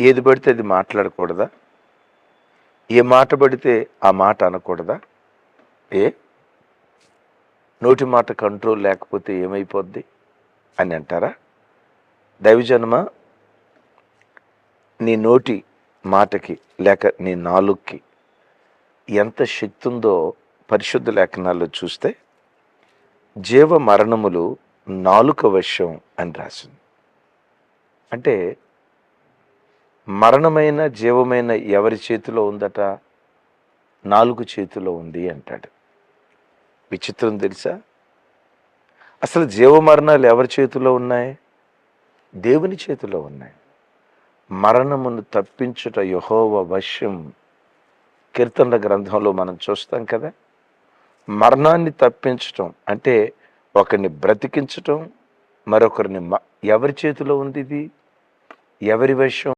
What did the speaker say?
ఏది పడితే అది మాట్లాడకూడదా? ఏ మాట పడితే ఆ మాట అనకూడదా? ఏ? నోటి మాట కంట్రోల్ లేకపోతే ఏమైపోద్ది? అని అంటారా? దైవజన్మ నీ నోటి మాటకి లేక నీ నాలుగుకి ఎంత శక్తి ఉందో పరిశుద్ధ లేఖనాల్లో చూస్తే జీవ మరణములు నాలుక వశ్యం అని రాసింది. అంటే మరణమైన జీవమైన ఎవరి చేతిలో ఉందట? నాలుగు చేతిలో ఉంది అంటాడు. విచిత్రం తెలుసా? అసలు జీవ మరణాలు ఎవరి చేతిలో ఉన్నాయి? దేవుని చేతిలో ఉన్నాయి. మరణమును తప్పించుట యహోవ వశ్యం కీర్తనల గ్రంథంలో మనం చూస్తాం కదా? మరణాన్ని తప్పించటం అంటే ఒకరిని బ్రతికించటం మరొకరిని మ- ఎవరి చేతిలో ఉంది ఇది? ఎవరి వశ్యం